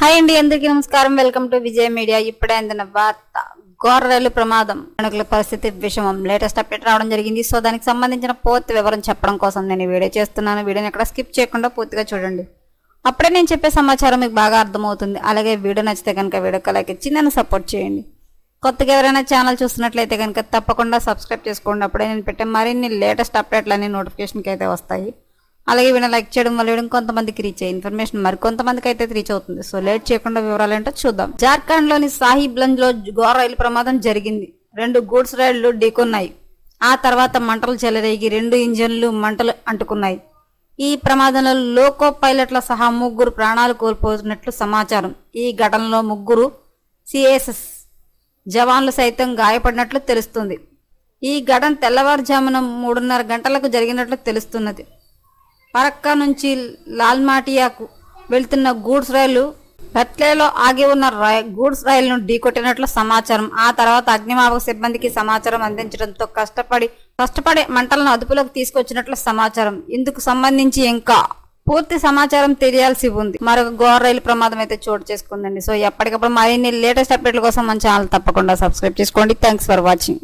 Hi అండి అందరికీ నమస్కారం. Welcome to Vijay media. ఇప్పుడే అందిన వార్త ఘోర రైలు ప్రమాదం. ప్రయాణికుల పరిస్థితి విషమం లేటెస్ట్ అప్డేట్ రావడం జరిగింది. సో దానికి సంబంధించిన పూర్తి వివరం చెప్పడం కోసం నేను వీడియో చేస్తున్నాను. వీడియోని ఎక్కడ స్కిప్ చేయకుండా పూర్తిగా చూడండి. అప్పుడే నేను చెప్పే సమాచారం మీకు బాగా అర్థమవుతుంది. అలాగే వీడియో నచ్చితే కనుక వీడియోకి లైక్ ఇచ్చి నన్ను సపోర్ట్ చేయండి. కొత్తగా ఎవరైనా ఛానల్ చూస్తున్నట్లయితే కనుక తప్పకుండా సబ్స్క్రైబ్ చేసుకోండి. అప్పుడే నేను పెట్టే మరిన్ని లేటెస్ట్ అప్డేట్లు అన్ని నోటిఫికేషన్కి అయితే వస్తాయి. అలాగే వీడియో లైక్ చేయడం వల్ల కొంతమందికి రీచ్ అయ్యే ఇన్ఫర్మేషన్ మరి కొంతమందికి అయితే రీచ్ అవుతుంది. సో లేట్ చేయకుండా వివరాలు ఏంటో చూద్దాం. జార్ఖండ్లోని సాహిబ్గంజ్లో ఘోర రైలు ప్రమాదం జరిగింది. రెండు గూడ్స్ రైళ్ళు ఢీకొన్నాయి. ఆ తర్వాత మంటలు చెలరేగి రెండు ఇంజన్లు మంటలు అంటుకున్నాయి. ఈ ప్రమాదంలో లోకో పైలట్ల సహా ముగ్గురు ప్రాణాలు కోల్పోతున్నట్లు సమాచారం. ఈ ఘటనలో ముగ్గురు సిఎస్ఎస్ జవాన్లు సైతం గాయపడినట్లు తెలుస్తుంది. ఈ ఘటన తెల్లవారుజామున మూడున్నర గంటలకు జరిగినట్లు తెలుస్తున్నది. పరక్కా నుంచి లాల్మాటియాకు వెళ్తున్న గూడ్స్ రైలు రట్లేలో ఆగి ఉన్న రై- గూడ్స్ రైలును ఢీకొట్టినట్లు సమాచారం. ఆ తర్వాత అగ్నిమాపక సిబ్బందికి సమాచారం అందించడంతో కష్టపడి కష్టపడి మంటలను అదుపులోకి తీసుకొచ్చినట్లు సమాచారం. ఇందుకు సంబంధించి ఇంకా పూర్తి సమాచారం తెలియాల్సి ఉంది. మరొక ఘోర రైలు ప్రమాదం అయితే చోటు చేసుకుందండి. సో ఎప్పటికప్పుడు మరిన్ని లేటెస్ట్ అప్డేట్ల కోసం మన ఛానల్ తప్పకుండా సబ్స్క్రైబ్ చేసుకోండి. Thanks for watching.